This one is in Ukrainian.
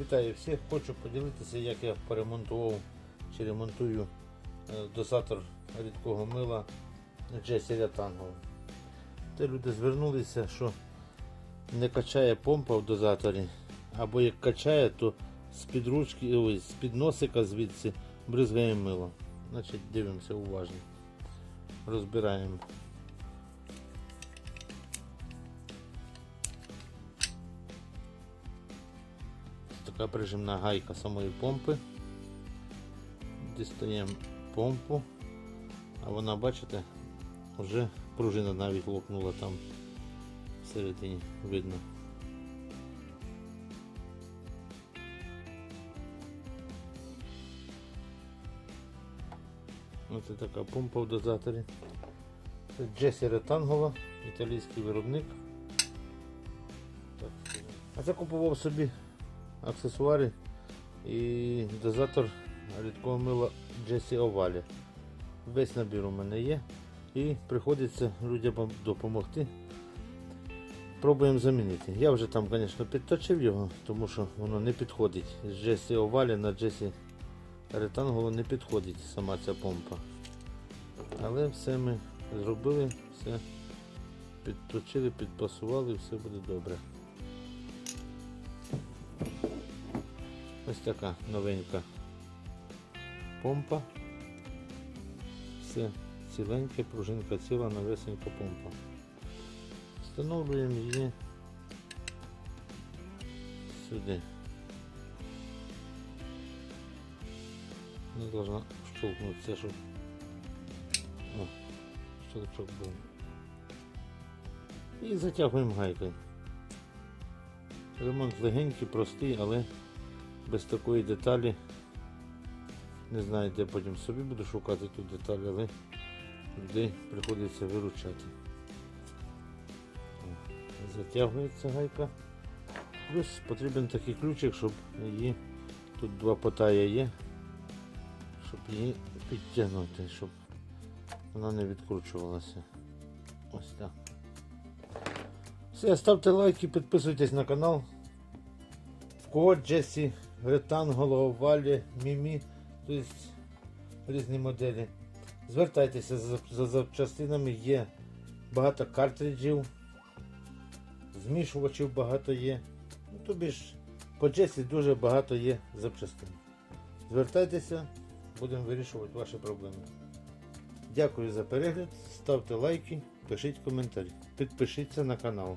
Вітаю всіх! Хочу поділитися, як я перемонтував чи ремонтую е, дозатор рідкого мила Джесі Рятанго. Те люди звернулися, що не качає помпа в дозаторі, або як качає, то з-під ручки, ой, з-під носика звідси бризгає мило. Значить, дивимося уважно. Розбираємо. Така прижимна гайка самої помпи. Дістаємо помпу, а вона, бачите, вже пружина навіть лопнула там всередині видно. Ось така помпа в дозаторі. Це Джесі Ретангова, італійський виробник. А це купував собі аксесуари і дозатор рідкого мила Джесі Овалі. Весь набір у мене є. І приходиться людям допомогти. Пробуємо замінити. Я вже там, звісно, підточив його, тому що воно не підходить. З Джесі Овалі на Джесі Ретангулу не підходить сама ця помпа. Але все ми зробили, все підточили, підпасували, все буде добре. Ось така новенька помпа. Все ціленьке, пружинка ціла, новесенька помпа. Встановлюємо її сюди. Не должна щелкнутися, щоб О, щелчок був. І затягуємо гайкою. Ремонт легенький, простий, але без такої деталі. Не знаю, де потім собі буду шукати ту деталь, але людей приходиться виручати. Затягується гайка. Плюс потрібен такий ключик, щоб її, тут два потая є, щоб її підтягнути, щоб вона не відкручувалася. Ось так. Все, ставте лайки, підписуйтесь на канал. В кого Джесі, Ретанголо, Валі, Мімі, тобто різні моделі. Звертайтеся за запчастинами, є багато картриджів, змішувачів багато є. Ну, тобі ж по Джесі дуже багато є запчастин. Звертайтеся, будемо вирішувати ваші проблеми. Дякую за перегляд, ставте лайки, пишіть коментарі, підпишіться на канал.